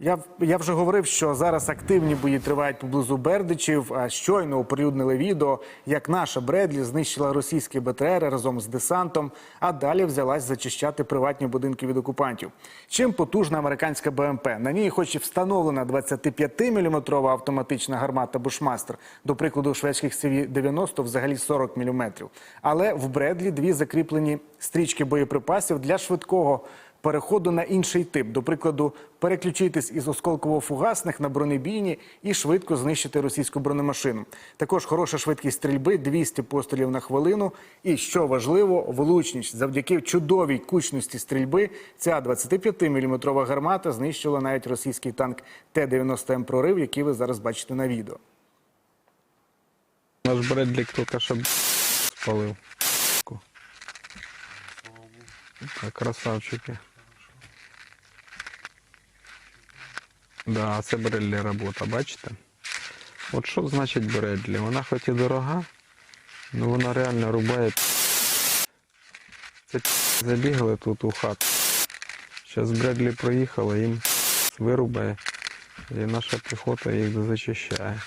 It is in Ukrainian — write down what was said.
Я, я вже говорив, що зараз активні бої тривають поблизу Бердичів. А щойно оприлюднили відео, як наша Бредлі знищила російські БТР разом з десантом, а далі взялась зачищати приватні будинки від окупантів. Чим потужна американська БМП? На ній, хоч і встановлена 25-мм автоматична гармата Бушмастер, до прикладу, шведських CV-90 взагалі 40 мм. Але в Бредлі дві закріплені стрічки боєприпасів для швидкого переходу на інший тип, до прикладу, переключитись із осколково-фугасних на бронебійні і швидко знищити російську бронемашину. Також хороша швидкість стрільби, 200 пострілів на хвилину. І що важливо, влучність завдяки чудовій кучності стрільби. Ця 25-мм гармата знищила навіть російський танк Т-90М прорив, який ви зараз бачите на відео. Наш Бредлі тільки що спалив. Так, красавчики. Да, це Бредлі робота, бачите? От що значить Бредлі? Вона хоч і дорога, але вона реально рубає. Це забігли тут у хату. Зараз Бредлі проїхала, їм вирубає. І наша піхота їх зачищає.